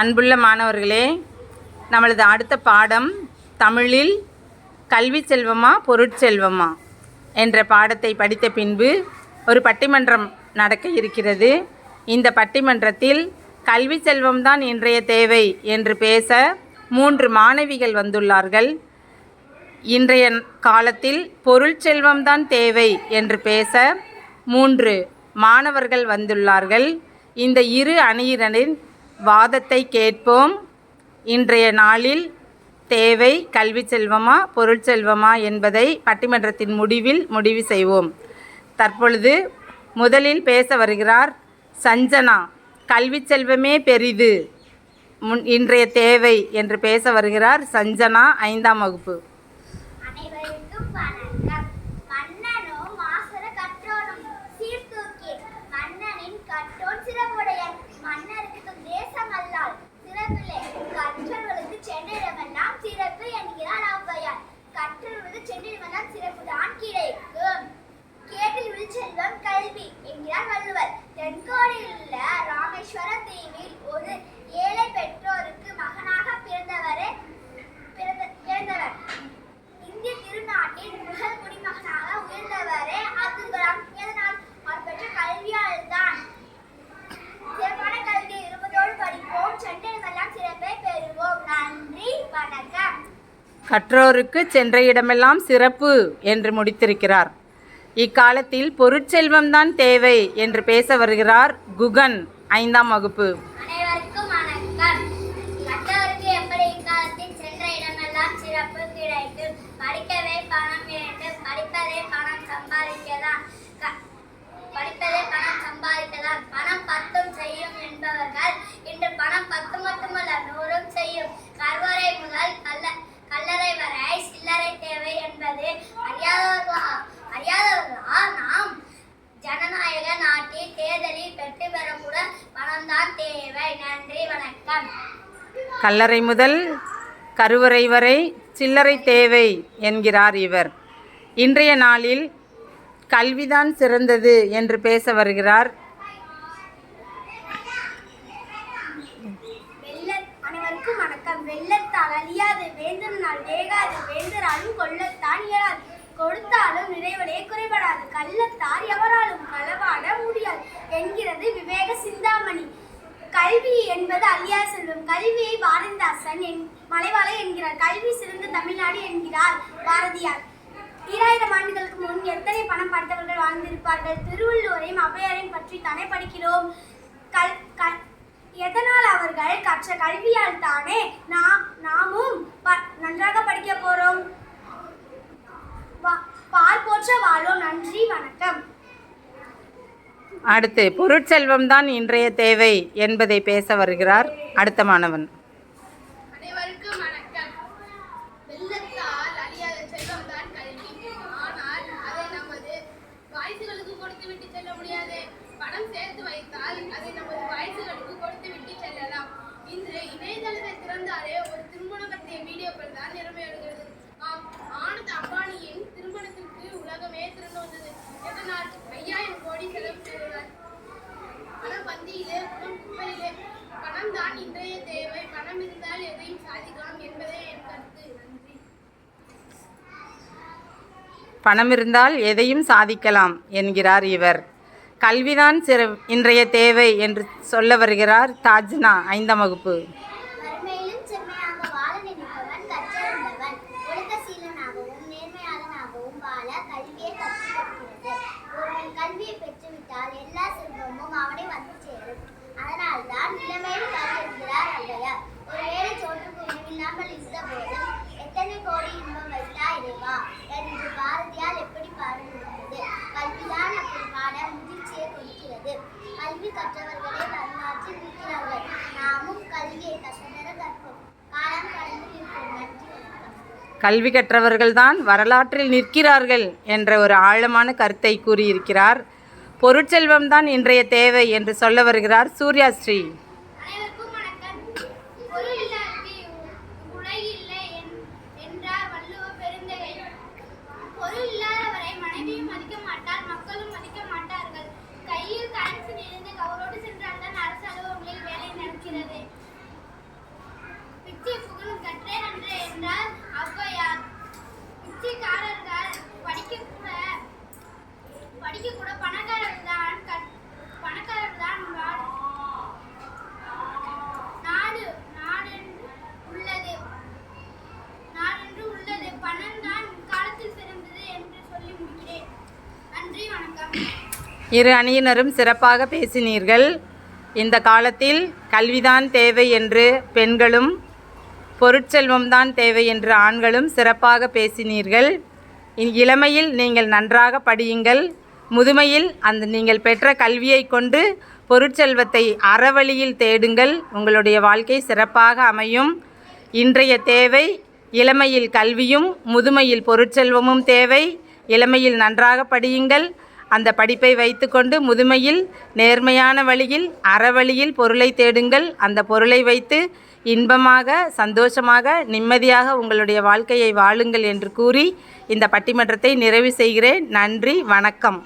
அன்புள்ள மாணவர்களே நம்மளது அடுத்த பாடம் தமிழில் கல்வி செல்வமா பொருட்செல்வமா என்ற பாடத்தை படித்த பின்பு ஒரு பட்டிமன்றம் நடக்க இருக்கிறது. இந்த பட்டிமன்றத்தில் கல்வி செல்வம்தான் இன்றைய தேவை என்று பேச மூன்று மாணவிகள் வந்துள்ளார்கள். இன்றைய காலத்தில் பொருள் செல்வம்தான் தேவை என்று பேச மூன்று மாணவர்கள் வந்துள்ளார்கள். இந்த இரு அணியினரின் வாதத்தை கேட்போம். இன்றைய நாளில் தேவை கல்வி செல்வமா பொருள் செல்வமா என்பதை பட்டிமன்றத்தின் முடிவில் முடிவு செய்வோம். தற்பொழுது முதலில் பேச வருகிறார் சஞ்சனா. கல்வி செல்வமே பெரிது. முன் இன்றைய தேவை என்று பேச வருகிறார் சஞ்சனா ஐந்தாம் வகுப்பு. செல்வம் என்கிறார் வள்ளுவர். தென்கோடியில் உள்ள ராமேஸ்வர தீவில் ஒரு ஏழை பெற்றோருக்கு மகனாக பிறந்தவரே பிறந்த- பிறந்தவர். இந்திய திருநாட்டின் முதல் குடிமகனாக உயர்ந்தவரே அப்துல் கலாம் எதனால்? அவர் பெற்ற கல்வியால் தான் சிறப்பான கல்வியை படிப்போம். சென்றெல்லாம் சிறப்பை பெறுவோம். நன்றி வணக்கம். கற்றோருக்கு சென்ற இடமெல்லாம் சிறப்பு என்று முடித்திருக்கிறார். இக்காலத்தில் பொருட்செல்வம்தான் தேவை என்று பேச வருகிறார் குகன் ஐந்தாம் வகுப்பு. படிக்கவே பணம் வேண்டும். படிப்பதே பணம் சம்பாதிக்கலாம் க- படிப்பதே பணம் சம்பாதிக்கலாம் பணம் பத்தும் செய்யும் என்பவர்கள் இன்று பணம் பத்து மட்டுமல்ல நூறும் செய்யும் கருவறை முதல் கல்ல கல்லறை வரை சில்லறை தேவை என்பது அறியாதவர்களா அறியாதவர்களா நாம் ஜனநாயக நாட்டில் தேர்தலில் வெற்றி பெறக்கூட பணம்தான் தேவை நன்றி வணக்கம் கல்லறை முதல் கருவறை வரை சில்லறை தேவை என்கிறார் இவர். இன்றைய நாளில் கல்விதான் சிறந்தது என்று பேச வருகிறார். அனைவருக்கும் வணக்கம். வெள்ளத்தால் அழியாது வேந்தனால் வேகாது வேந்தராலும் கொள்ளத்தான் இயலாது. கொடுத்தாலும் நிறைவலே குறைபடாது. கள்ளத்தார் எவராலும் களவாட முடியாது என்கிற கல்வி என்பது அழியா செல்வம். கல்வியை பாரதிதாசன் என் மலைவாழை என்கிறார். கல்வி சிறந்த தமிழ்நாடு என்கிறார் பாரதியார். ஈராயிரம் ஆண்டுகளுக்கு முன் எத்தனை பணம் படைத்தவர்கள் வாழ்ந்திருப்பார்கள்? திருவள்ளுவரையும் ஔவையாரையும் பற்றி தானே படிக்கிறோம். கல் க- எதனால் அவர்கள் கற்ற கல்வியால் தானே நாம் நாமும் ப- நன்றாக படிக்க போறோம் வா- பால் போற்ற வாழும் நன்றி வணக்கம் அடுத்து பொருட்செல்வம்தான் இன்றைய தேவை என்பதை பேச வருகிறார் அடுத்த மாணவன். அதை நமது பணம் சேர்த்து வைத்தால் அதை நமது வாரிசுகளுக்கு கொடுத்து விட்டு செல்லலாம் இன்று இணையதளத்தை திறந்தாலே ஒரு திருமண பற்றிய வீடியோக்கள் தான் நிரம்பிடுகிறது ஆம் ஆனந்த் அம்பானியின் திருமணத்திற்கு உலகமே திறந்து வந்தது எதனால் ஐயாயிரம் கோடி செலவு செய்தார் பணம் பந்தியிலே பணம் குப்பையிலே பணம் தான் இன்றைய தேவை பணம் இருந்தால் எதையும் சாதிக்கலாம் என்பதே என் கருத்து நன்றி பணம் இருந்தால் எதையும் சாதிக்கலாம் என்கிறார் இவர். கல்விதான் சிற இன்றைய தேவை என்று சொல்ல வருகிறார் தாஜ்னா ஐந்தாம் வகுப்பு. கொடுக்கிறது கல்வி கற்றவர்களே வரலாற்றில் இருக்கிறார்கள். நாமும் கல்வியை கசடர கற்போம். காலம் கடந்து நிற்போம் நன்றி கல்வி கற்றவர்கள்தான் வரலாற்றில் நிற்கிறார்கள் என்ற ஒரு ஆழமான கருத்தை கூறியிருக்கிறார். பொருட்செல்வம்தான் இன்றைய தேவை என்று சொல்ல வருகிறார் சூர்யாஸ்ரீ என்றார் ஔவையார் பிச்சைக்காரர்கள் படிக்க கூட படிக்க கூட பணக்காரர் தான் பணக்காரர் தான் நாடு நாடென்று உள்ளது. நாடென்று உள்ளது. பணம் தான் காலத்தில் சிறந்தது என்று சொல்லி முடிக்கிறேன். நன்றி வணக்கம். இரு அணியினரும் சிறப்பாக பேசினீர்கள். இந்த காலத்தில் கல்விதான் தேவை என்று பெண்களும் பொருட்செல்வம்தான் தேவை என்று ஆண்களும் சிறப்பாக பேசினீர்கள். இளமையில் நீங்கள் நன்றாக படியுங்கள். முதுமையில் அந்த நீங்கள் பெற்ற கல்வியை கொண்டு பொருட்செல்வத்தை அறவழியில் தேடுங்கள். உங்களுடைய வாழ்க்கை சிறப்பாக அமையும். இன்றைய தேவை இளமையில் கல்வியும் முதுமையில் பொருட்செல்வமும் தேவை. இளமையில் நன்றாக படியுங்கள். அந்த படிப்பை வைத்துக்கொண்டு முதுமையில் நேர்மையான வழியில் அறவழியில் பொருளை தேடுங்கள். அந்த பொருளை வைத்து இன்பமாக சந்தோஷமாக நிம்மதியாக உங்களுடைய வாழ்க்கையை வாழுங்கள் என்று கூறி இந்த பட்டிமன்றத்தை நிறைவு செய்கிறேன். நன்றி வணக்கம்.